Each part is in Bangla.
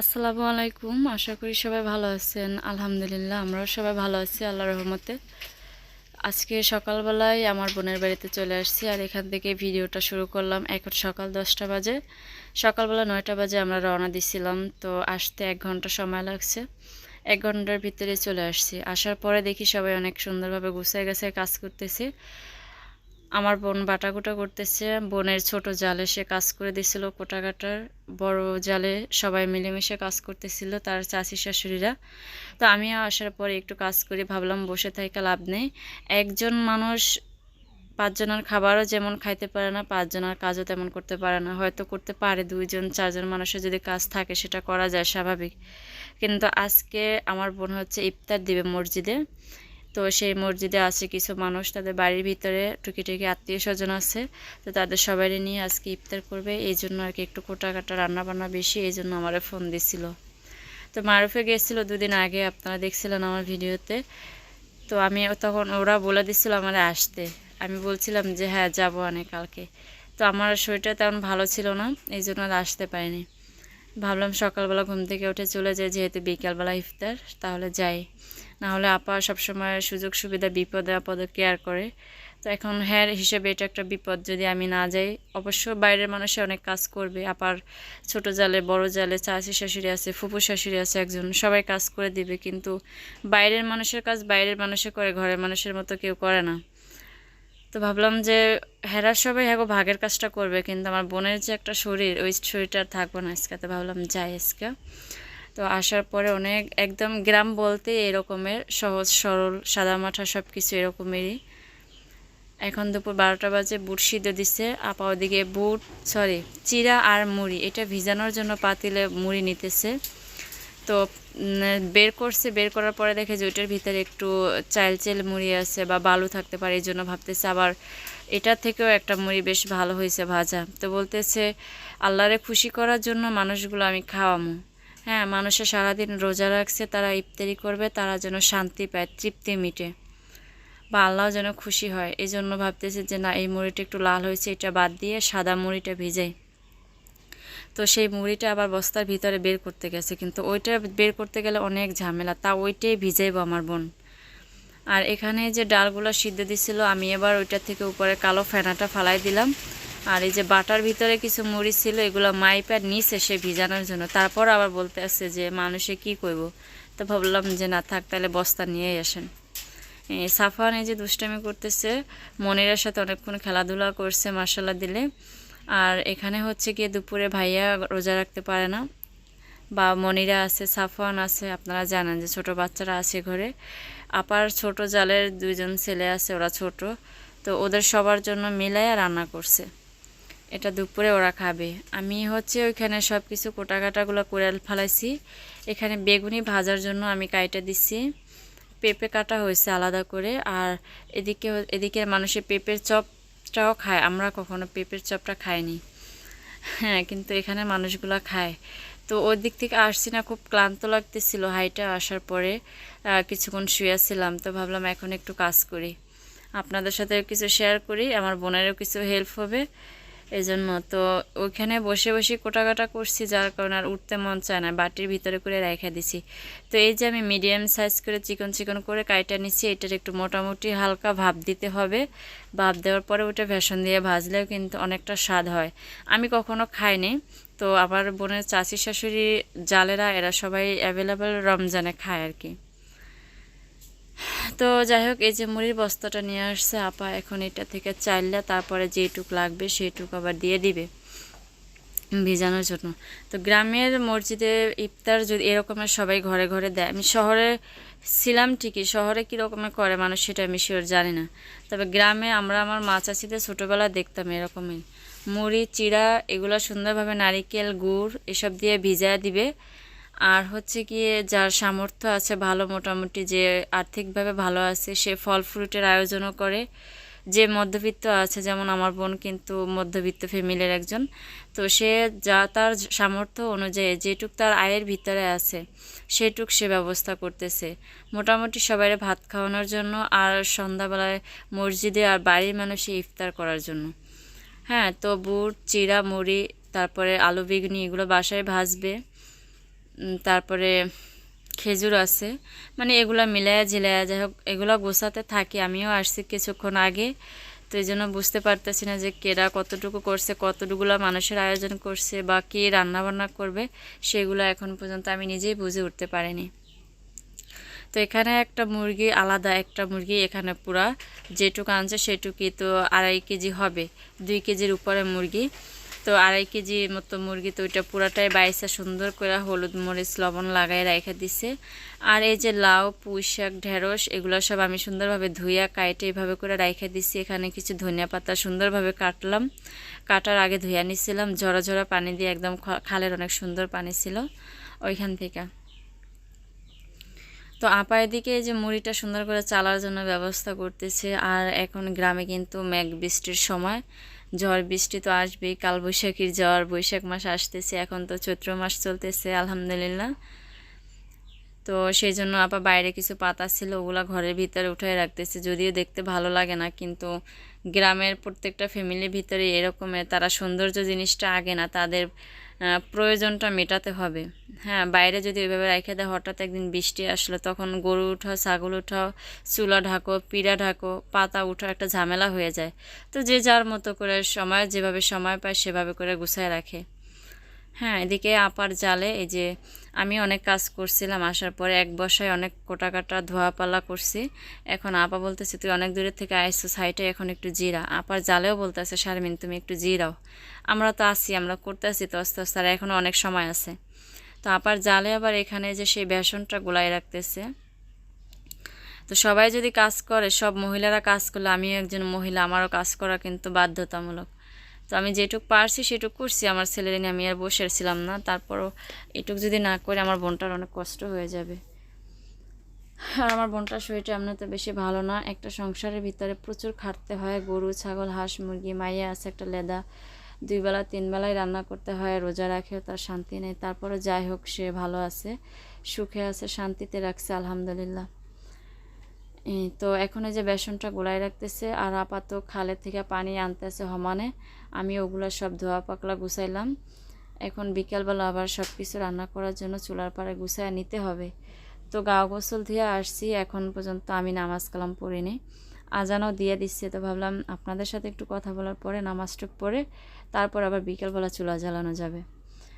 আসসালামু আলাইকুম, আশা করি সবাই ভালো আছেন। আলহামদুলিল্লাহ, আমরাও সবাই ভালো আছি আল্লাহ রহমতে। আজকে সকালবেলায় আমার বোনের বাড়িতে চলে আসছি আর এখান থেকে ভিডিওটা শুরু করলাম এখন সকাল দশটা বাজে। সকালবেলা নয়টা বাজে আমরা রওনা দিছিলাম, তো আসতে এক ঘণ্টা সময় লাগছে। এক ঘণ্টার ভিতরে চলে আসছি। আসার পরে দেখি সবাই অনেক সুন্দরভাবে গুছিয়ে গেছে, কাজ করতেছে। আমার বোন বাটাকুটা করতেছে। বোনের ছোট জালে সে কাজ করে দিছিল কোটা কাটার বড় জালে সবাই মিলেমিশে কাজ করতেছিল তার চাষি শাশুড়িরা। তো আমিও আসার পরে একটু কাজ করি, ভাবলাম বসে থাকা লাভ নেই। একজন মানুষ পাঁচজনের খাবারও যেমন খাইতে পারে না, পাঁচজনের কাজও তেমন করতে পারে না। হয়তো করতে পারে দুইজন, চারজন মানুষের যদি কাজ থাকে সেটা করা যায় স্বাভাবিক। কিন্তু আজকে আমার বোন হচ্ছে ইফতার দিবে মসজিদে। তো সেই মসজিদে আছে কিছু মানুষ, তাদের বাড়ির ভিতরে টুকি আত্মীয় স্বজন আছে, তো তাদের সবাই নিয়ে আজকে ইফতার করবে। এই জন্য আর কি একটু কোটা কাটা রান্না বান্না বেশি, এই জন্য আমার ফোন দিছিল। তো মারুফে গেছিল দুদিন আগে, আপনারা দেখছিলেন আমার ভিডিওতে। তো আমি তখন ওরা বলে দিছিল আমার আসতে। আমি বলছিলাম যে হ্যাঁ যাব অনেক কালকে। তো আমার শরীরটা তেমন ভালো ছিল না, এই জন্য আর আসতে পারিনি। ভাবলাম সকালবেলা ঘুম থেকে উঠে চলে যাই, যেহেতু বিকালবেলা ইফতার, তাহলে যাই। না হলে আপা সবসময় সুযোগ সুবিধা, বিপদে আপদে কেয়ার করে। তো এখন হ্যার হিসেবে এটা একটা বিপদ যদি আমি না যাই, অবশ্য বাইরের মানুষে অনেক কাজ করবে। আপার ছোট জালে, বড় জালে চাষি শাশুড়ি আছে, ফুপু শাশুড়ি আছে একজন, সবাই কাজ করে দিবে। কিন্তু বাইরের মানুষের কাজ বাইরের মানুষে করে, ঘরের মানুষের মতো কেউ করে না। তো ভাবলাম যে হেরার সবাই হ্যাঁ ভাগের কাজটা করবে, কিন্তু আমার বোনের যে একটা শরীর, ওই শরীরটা আর থাকব না আজকে, তো ভাবলাম যাই আজকে। তো আসার পরে অনেক, একদম গ্রাম বলতে এরকমের, সহজ, সরল, সাদামাঠা সব কিছু এরকমেরই। এখন দুপুর বারোটা বাজে, বুট সিদ্ধ দিচ্ছে আপা ওদিকে বুট সরি চিরা আর মুড়ি, এটা ভিজানোর জন্য পাতিলে মুড়ি নিতেছে। তো বের করছে, বের করার পরে দেখে যে ওইটার ভিতরে একটু চাইল চাইল মুড়ি আছে বা বালু থাকতে পারে, এই জন্য ভাবতেছে আবার এটার থেকেও একটা মুড়ি বেশ ভালো হয়েছে ভাজা। তো বলতেছে, আল্লাহরে খুশি করার জন্য মানুষগুলো আমি খাওয়ামো। হ্যাঁ মানুষের সারাদিন রোজা রাখছে, তারা ইফতারি করবে, তারা যেন শান্তি পায়, তৃপ্তি মিটে বা আল্লাহ যেন খুশি হয়। এই জন্য ভাবতেছে যে, না, এই মুড়িটা একটু লাল হয়েছে, এটা বাদ দিয়ে সাদা মুড়িটা ভিজাই। তো সেই মুড়িটা আবার বস্তার ভিতরে বের করতে গেছে। কিন্তু ওইটা বের করতে গেলে অনেক ঝামেলা, তা ওইটাই ভিজাইব আমার বোন। আর এখানে যে ডালগুলো সিদ্ধ দিছিল, আমি এবার ওইটা থেকে উপরে কালো ফেনাটা ফালাই দিলাম। আর এই যে বাটার ভিতরে কিছু মুড়ি ছিল, এগুলো মাইপার নিচে সে ভিজানোর জন্য। তারপর আবার বলতে আসছে যে, মানুষে কি করব তো ভাবলাম যে, না থাক, তাহলে বস্তা নিয়েই আসেন। সাফান এই যে দুষ্টামি করতেছে, মনিরের সাথে অনেকক্ষণ খেলাধুলা করছে মার্শাল্লাহ দিলে। আর এখানে হচ্ছে গিয়ে দুপুরে ভাইয়া রোজা রাখতে পারে না। বা মনিরা আছে, সাফওয়ান আছে, আপনারা জানেন যে ছোট বাচ্চারা আছে ঘরে। আপার ছোট জালের দুইজন ছেলে আছে, ওরা ছোট। তো ওদের সবার জন্য মিলাইয়া রান্না করছে। এটা দুপুরে ওরা খাবে। আমি হচ্ছে ওইখানে সব কিছু কোটা কাটাগুলো করে ফেলাইছি। এখানে বেগুনি ভাজার জন্য আমি কাইটা দিচ্ছি পেঁপে কাটা হয়েছে আলাদা করে। আর এদিকে এদিকে মানুষের পেঁপের চপটাও খায়, আমরা কখনো পেঁপের চপটা খাইনি। হ্যাঁ কিন্তু এখানে মানুষগুলো খায়। তো ওই দিক থেকে আসছি না, খুব ক্লান্ত লাগতেছিল হাইটা আসার পরে কিছুক্ষণ শুয়েছিলাম। তো ভাবলাম এখন একটু কাজ করি। আপনাদের সাথে কিছু শেয়ার করি, আমার বোনেরও কিছু হেল্প হবে। এই জন্য তো ওইখানে বসে বসে কোটাকাটা করছি, যার কারণে আর উঠতে মন চায় না, বাটির ভিতরে করে রেখে দিছি। তো এই যে আমি মিডিয়াম সাইজ করে চিকন চিকন করে কাইটা নিচ্ছি এটার একটু মোটামুটি হালকা ভাব দিতে হবে। ভাব দেওয়ার পরে ওটা ভেষণ দিয়ে ভাজলেও কিন্তু অনেকটা স্বাদ হয়। আমি কখনো খাইনি। তো আমার বোনের চাচি শাশুড়ি জালেরা, এরা সবাই অ্যাভেলেবেল রমজানে খায় আর কি। তো যাই হোক, এই যে মুড়ির বস্তাটা নিয়ে আসছে, আপা এখন এটা থেকে চাইলে তারপরে যেটুক লাগবে সেইটুক আবার দিয়ে দিবে ভিজানোর জন্য। তো গ্রামের মসজিদে ইফতার যদি এরকমের সবাই ঘরে ঘরে দেয়, আমি শহরে ছিলাম ঠিকই, শহরে কীরকমের করে মানুষ সেটা আমি শিওর জানি না। তবে গ্রামে আমরা আমার মা চাষিদের ছোটোবেলা দেখতাম এরকমই। মুড়ি, চিড়া, এগুলো সুন্দরভাবে নারিকেল, গুড় এসব দিয়ে ভিজা দিবে। আর হচ্ছে গিয়ে যার সামর্থ্য আছে ভালো মোটামুটি যে আর্থিকভাবে ভালো আছে, সে ফল ফ্রুটের আয়োজনও করে। যে মধ্যবিত্ত আছে, যেমন আমার বোন কিন্তু মধ্যবিত্ত ফ্যামিলির একজন, তো সে যা তার সামর্থ্য অনুযায়ী যেটুক তার আয়ের ভিতরে আছে, সেটুক সে ব্যবস্থা করতেছে। মোটামুটি সবাই ভাত খাওয়ানোর জন্য আর সন্ধ্যাবেলায় মসজিদে আর বাড়ির মানুষে ইফতার করার জন্য। হ্যাঁ তো বুট চিরা মুড়ি তারপরে আলু বেগুনি এগুলো বাসায় ভাজবে। তারপরে খেজুর আছে। মানে এগুলা মিলায়া ঝিলায়া যাই হোক, এগুলো গোছাতে থাকি। আমিও আসছি কিছুক্ষণ আগে, তো এই জন্য বুঝতে পারতেছি না যে কেরা কতটুকু করছে, কতটুকুলা মানুষের আয়োজন করছে বা কে রান্না বান্না করবে, সেগুলো এখন পর্যন্ত আমি নিজেই বুঝে উঠতে পারিনি। তো এখানে একটা মুরগি আলাদা, একটা মুরগি এখানে পুরা। যেটুকু আনছে সেটুকুই তো আড়াই কেজি হবে, দুই কেজির উপরে মুরগি। তো আড়াই কেজি মতো মুরগি তো ওইটা পুরাটাই বাইসা সুন্দর করে হলুদ মরিচ, লবণ লাগাই রেখে দিছে। আর এই যে লাউ, পুঁই শাক, ঢেঁড়স, এগুলো সব আমি সুন্দরভাবে ধুইয়া, কাইটে এভাবে করে রেখে দিছি। এখানে কিছু ধনিয়া পাতা সুন্দরভাবে কাটলাম। কাটার আগে ধুইয়া নিছিলাম। ঝরা ঝরা পানি দিয়ে একদম খালের অনেক সুন্দর পানি ছিল ওইখান থেকে। তো আপা এদিকে এই যে মুড়িটা সুন্দর করে চালার জন্য ব্যবস্থা করতেছে। আর এখন গ্রামে কিন্তু মেঘ বৃষ্টির সময়। ঝড় বৃষ্টি তো আসবেই, কালবৈশাখীর ঝড় বৈশাখ মাস আসতেছে, এখন তো চৈত্র মাস চলতেছে, আলহামদুলিল্লাহ। তো সেই জন্য আপা বাইরে কিছু পাতা ছিল, ওগুলা ঘরের ভিতরে উঠায় রাখতেছে, যদিও দেখতে ভালো লাগে না, কিন্তু গ্রামের প্রত্যেকটা ফ্যামিলির ভিতরে এরকমের তারা সৌন্দর্য জিনিসটা আগে না, তাদের প্রয়োজনটা মেটাতে হবে। হ্যাঁ বাইরে যদি ওইভাবে রেখে দেয়, হঠাৎ একদিন বৃষ্টি আসলো তখন গরু উঠাও, ছাগল উঠাও, চুলা ঢাকো, পিড়া ঢাকো, পাতা উঠাও, একটা ঝামেলা হয়ে যায়। তো যে যার মতো করে সময়, যেভাবে সময় পায়, সেভাবে করে গুছায় রাখে। হ্যাঁ এদিকে আপার জালে এই যে আমি অনেক কাজ করছিলাম, আসার পরে এক বসায় অনেক কোটা কাটা ধোয়া পালা করছি। এখন আপা বলতেছে, তুই অনেক দূরের থেকে আইসো সাইটে এখন একটু জিরা। আপার জালেও বলতেছে, শারমিন, তুমি একটু জিরাও। আমরা তো আছি, আমরা করতে আছি, তো আস্তে আস্তে আর এখনও অনেক সময় আছে। তো আপার জালে আবার এখানে যে সেই বেসনটা গোলায় রাখতেছে। তো সবাই যদি কাজ করে, সব মহিলারা কাজ করলে, আমিও একজন মহিলা, আমারও কাজ করা কিন্তু বাধ্যতামূলক। তো আমি যেটুক পারছি সেটুক করছি। আমার ছেলের নিয়ে আমি আর বসে ছিলাম না। তারপরও এটুক যদি না করে আমার বোনটার অনেক কষ্ট হয়ে যাবে। আর আমার বোনটার শরীরটা এমনিতে বেশি ভালো না। একটা সংসারের ভিতরে প্রচুর খাটতে হয়। গরু, ছাগল, হাঁস, মুরগি, মাইয়া আছে একটা লেদা। দুই বেলা, তিন বেলায় রান্না করতে হয়, রোজা রাখেও তার শান্তি নেই। তারপরে যাই হোক, সে ভালো আছে, সুখে আছে, শান্তিতে রাখছে, আলহামদুলিল্লাহ। তো এখন এই যে বেসনটা গোলায় রাখতেছে, আর আপাতত খালের থেকে পানি আনতেছে সমানে আমি ওগুলো সব ধোয়া পাকলা গুছাইলাম। এখন বিকালবেলা আবার সব কিছু রান্না করার জন্য চুলার পাড়ে গুছায় নিতে হবে। তো গাও গোসল দিয়ে আসছি, এখন পর্যন্ত আমি নামাজ কালাম পড়িনি। আজানও দিয়ে দিচ্ছে, তো ভাবলাম আপনাদের সাথে একটু কথা বলার পরে নামাজটুক পরে তারপর আবার বিকালবেলা চুলা জ্বালানো যাবে।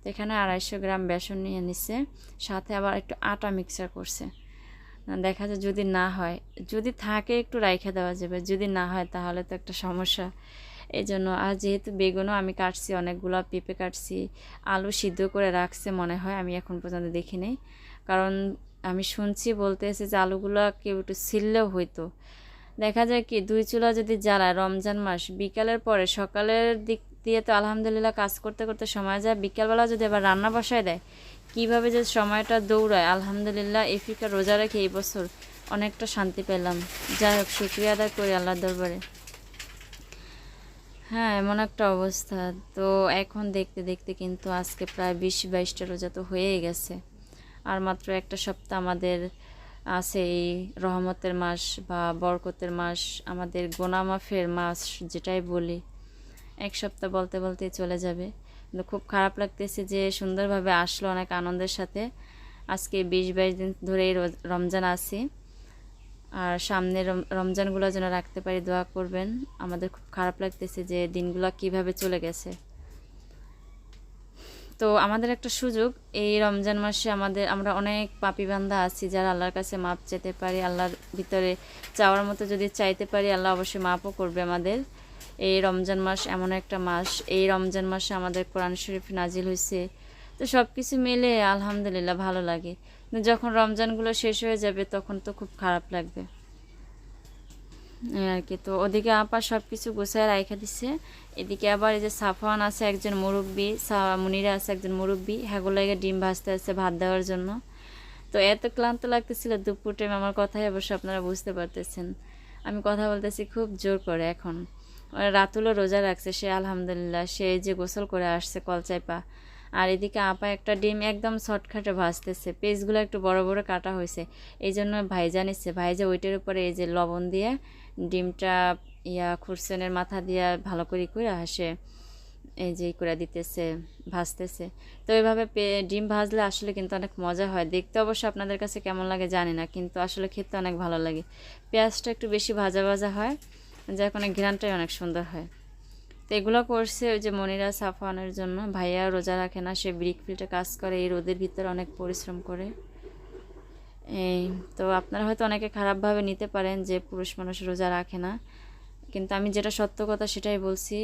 তো এখানে আড়াইশো গ্রাম বেসন নিয়ে নিচ্ছে, সাথে আবার একটু আটা মিক্সার করছে। দেখা যায় যদি না হয়, যদি থাকে একটু রাইখা দেওয়া যাবে, যদি না হয় তাহলে তো একটা সমস্যা। এই জন্য আর যেহেতু বেগুনও আমি কাটছি, অনেকগুলো পেঁপে কাটছি, আলু সিদ্ধ করে রাখছে মনে হয়, আমি এখন পর্যন্ত দেখি নেই। কারণ আমি শুনছি বলতে এসে যে আলুগুলো কেউ একটু ছিললেও হইতো। দেখা যায় কি, দুই চুলা যদি জ্বালায় রমজান মাস, বিকালের পরে সকালের দিক দিয়ে তো আলহামদুলিল্লাহ কাজ করতে করতে সময় যায়, বিকালবেলা যদি আবার রান্না বসায় দেয়, কীভাবে যে সময়টা দৌড়ায়, আলহামদুলিল্লাহ এফিকা রোজা রেখে এই বছর অনেকটা শান্তি পেলাম। যাই হোক, শুক্রিয়া আদায় করি আল্লাহর দরবারে। হ্যাঁ এমন একটা অবস্থা। তো এখন দেখতে দেখতে কিন্তু আজকে প্রায় বিশ, বাইশটা রোজা তো হয়েই গেছে। আর মাত্র একটা সপ্তাহ আমাদের আছে এই রহমতের মাস বা বরকতের মাস, আমাদের গোনামাফের মাস যেটাই বলি। এক সপ্তাহ বলতে, বলতেই চলে যাবে। কিন্তু খুব খারাপ লাগতেছে যে সুন্দরভাবে আসলো অনেক আনন্দের সাথে। আজকে বিশ, বাইশ দিন ধরেই রমজান আছি। আর সামনে রম- রমজানগুলো যেন রাখতে পারি, দোয়া করবেন। আমাদের খুব খারাপ লাগতেছে যে দিনগুলো কীভাবে চলে গেছে। তো আমাদের একটা সুযোগ, এই রমজান মাসে আমাদের, আমরা অনেক পাপি বান্ধা আছি যারা আল্লাহর কাছে মাপ চেতে পারি, আল্লাহর ভিতরে চাওয়ার মতো যদি চাইতে পারি, আল্লাহ অবশ্যই মাপও করবে আমাদের। এই রমজান মাস এমন একটা মাস, এই রমজান মাসে আমাদের কোরআন শরীফ নাজিল হয়েছে তো সব কিছু মিলে আলহামদুলিল্লাহ ভালো লাগে। যখন রমজানগুলো শেষ হয়ে যাবে, তখন তো খুব খারাপ লাগবে। আর কি। তো ওদিকে আপা সব কিছু গোছায় রাইখা দিছে। এদিকে আবার এই যে সাফওয়ান আছে একজন মুরব্বী মুনিরা আছে একজন মুরব্বী। হ্যাগুলাইগে ডিম ভাজতে আছে ভাত দেওয়ার জন্য। তো এত ক্লান্ত লাগতেছিল দুপুর টাইম আমার কথাই অবশ্য আপনারা বুঝতে পারতেছেন। আমি কথা বলতেছি খুব জোর করে এখন। রাতুলও রোজা রাখছে, সে আলহামদুলিল্লাহ, সে যে গোসল করে আসছে কলচাইপা। আর এদিকে আপা একটা ডিম একদম শর্টকাটে ভাজতেছে। পেজগুলো একটু বড় বড় কাটা হয়েছে। এই জন্য ভাইজা নিচ্ছে। ভাইজা ওইটার উপরে এই যে লবণ দিয়ে ডিমটা ইয়া খুরসেনের মাথা দিয়া ভালো করে করে হাসে, এই যে করে দিতেছে, ভাজতেছে। তো এইভাবে ডিম ভাজলে আসলে কিন্তু অনেক মজা হয়। দেখতে অবশ্য আপনাদের কাছে কেমন লাগে জানি না, কিন্তু আসলে খেতে অনেক ভালো লাগে। পেঁয়াজটা একটু বেশি ভাজা ভাজা হয়, যার কারণে ঘ্রানটাই অনেক সুন্দর হয়। তো এগুলো করছে ওই যে মনিরা সাফানের জন্য। ভাইয়া রোজা রাখে না, সে ব্রিক ফিল্ডে কাজ করে, এই রোদের ভিতরে অনেক পরিশ্রম করে। এই, তো আপনারা হয়তো অনেকে খারাপভাবে নিতে পারেন যে পুরুষ মানুষ রোজা রাখে না। কিন্তু আমি যেটা সত্য কথা সেটাই বলছি,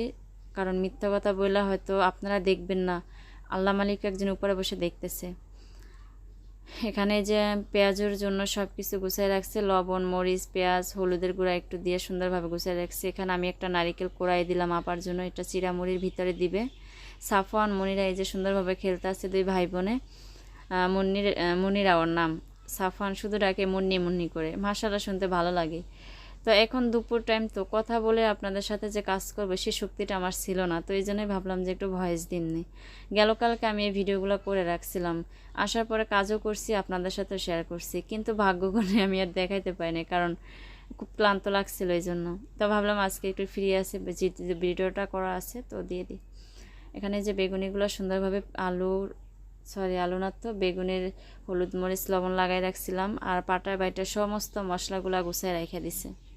কারণ মিথ্যা কথা বললে হয়তো আপনারা দেখবেন না। আল্লাহ মালিক একজন উপরে বসে দেখতেছে। এখানে যে পেঁয়াজের জন্য সব কিছু গুছিয়ে রাখছে, লবণ, মরিচ, পেঁয়াজ, হলুদের গুঁড়া একটু দিয়ে সুন্দরভাবে গুছিয়ে রাখছে। এখানে আমি একটা নারিকেল কোড়াই দিলাম আপার জন্য, এটা চিরামুড়ির ভিতরে দিবে। সাফওয়ান মনিরা এই যে সুন্দরভাবে খেলতে আছে দুই ভাই বোনে মুন্নির মুনিরা ওর নাম। সাফওয়ান শুধু ডাকে মুন্নি মুন্নি করে। মাসারা শুনতে ভালো লাগে। তো এখন দুপুর টাইম তো কথা বলে আপনাদের সাথে যে কাজ করবে সেই শক্তিটা আমার ছিল না, তো এই জন্যই ভাবলাম যে একটু ভয়েস দিননি গেল কালকে আমি এই ভিডিওগুলো করে রাখছিলাম, আসার পরে কাজও করছি, আপনাদের সাথে শেয়ার করছি, কিন্তু ভাগ্যগুণে আমি আর দেখাইতে পারিনি, কারণ খুব ক্লান্ত লাগছিল এই জন্য। তো ভাবলাম আজকে একটু ফ্রি আছে, যে- ভিডিওটা করা আছে তো দিয়ে দিই। এখানে যে বেগুনিগুলো সুন্দরভাবে আলুর সরি আলু না তো, বেগুনের হলুদ মরিচ, লবণ লাগাই রাখছিলাম, আর পাটায় বাইটা সমস্ত মশলাগুলো গুছিয়ে রেখে দিছে।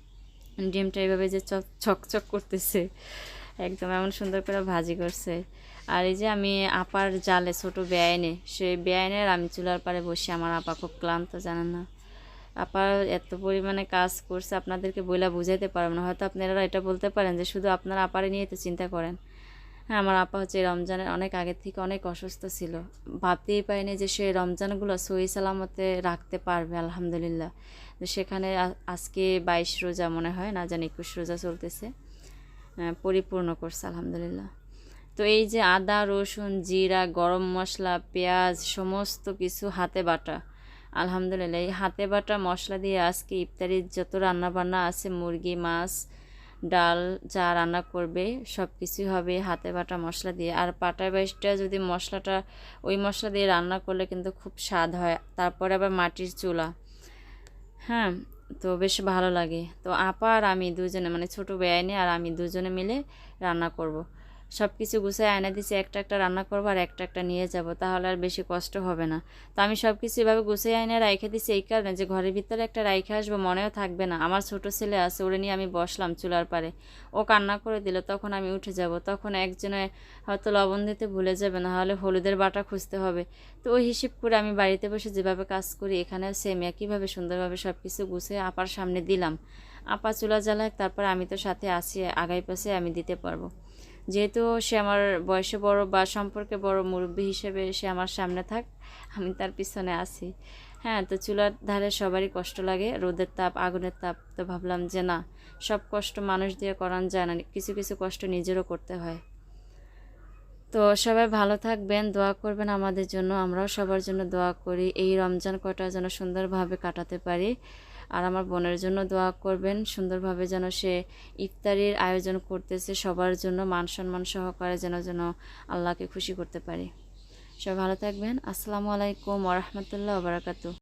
ডিমটা এইভাবে যে চক চকচক করতেছে, একদম এমন সুন্দর করে ভাজি করছে। আর এই যে আমি আপার জালে ছোট বেআইনে, সেই বেআইনের আমি চুলার পারে বসে আমার আপা খুব ক্লান্ত, জানেন না। আপার এত পরিমাণে কাজ করছে, আপনাদেরকে বইলা বুঝাইতে পারবেন হয়তো আপনারা এটা বলতে পারেন যে শুধু আপনারা আপারে নিয়ে তো চিন্তা করেন। হ্যাঁ আমার আপা হচ্ছে রমজানের অনেক আগের থেকে অনেক অসুস্থ ছিল। ভাবতেই পারিনি যে সে রমজানগুলো সহি সালামতে রাখতে পারবে, আলহামদুলিল্লাহ। তো সেখানে আজকে বাইশ রোজা মনে হয়, না জানি একুশ রোজা চলতেছে। পরিপূর্ণ করছে, আলহামদুলিল্লাহ। তো এই যে আদা, রসুন, জিরা, গরম মশলা, পেঁয়াজ, সমস্ত কিছু হাতে বাটা, আলহামদুলিল্লাহ। এই হাতে বাটা মশলা দিয়ে আজকে ইফতারির যত রান্না বান্না আছে, মুরগি, মাছ ডাল যা রান্না করবে সব কিছুই হবে হাতে বাটা মশলা দিয়ে। আর পাটা বাইশটা যদি মশলাটা, ওই মশলা দিয়ে রান্না করলে কিন্তু খুব স্বাদ হয়। তারপরে আবার মাটির চুলা। হ্যাঁ তো বেশ ভালো লাগে। তো আপা আর আমি দুজনে মানে ছোটো বেআইনি আর আমি দুজনে মিলে রান্না করব। সব কিছু গুছিয়ে এনে দিছি, একটা একটা রান্না করব আর একটা একটা নিয়ে যাব, তাহলে আর বেশি কষ্ট হবে না। তো আমি সব কিছু এভাবে গুছিয়ে এনে রাইখে দিছি এই কারণে যে ঘরের ভিতরে একটা রাইখে আসব মনেও থাকবে না। আমার ছোট ছেলে আছে, ওরে নিয়ে আমি বসলাম চুলার পারে ও কান্না করে দিল, তখন আমি উঠে যাব। তখন একজনে হয়তো লবণ দিতে ভুলে যাবে, না হলে হলুদের বাটা খুঁজতে হবে। তো ওই হিসেব করে আমি বাড়িতে বসে যেভাবে কাজ করি, এখানেও সেম একইভাবে সুন্দরভাবে সব কিছু গুছিয়ে আপার সামনে দিলাম। আপা চুলা জ্বালায় তারপর আমি তো সাথে আসি আগাই পাশে আমি দিতে পারব। যেহেতু সে আমার বয়সে বড় বা সম্পর্কে বড় মুরব্বী হিসেবে সে আমার সামনে থাক, আমি তার পিছনে আছি। হ্যাঁ তো চুলার ধারে সবারই কষ্ট লাগে, রোদের তাপ, আগুনের তাপ। তো ভাবলাম যে না, সব কষ্ট মানুষ দিয়ে করান যায় না, কিছু কিছু কষ্ট নিজেরও করতে হয়। তো সবাই ভালো থাকবেন, দোয়া করবেন আমাদের জন্য, আমরাও সবার জন্য দোয়া করি, এই রমজান কটা যেন সুন্দরভাবে কাটাতে পারি। আর আমার বোনের জন্য দোয়া করবেন। সুন্দরভাবে যেন সে ইফতারির আয়োজন করতেছে, সবার জন্য মান সম্মান সহকারে যেন যেন আল্লাহকে খুশি করতে পারি। সবাই ভালো থাকবেন। আসসালামু আলাইকুম ওরহমতুল্লাহ বারাকাতু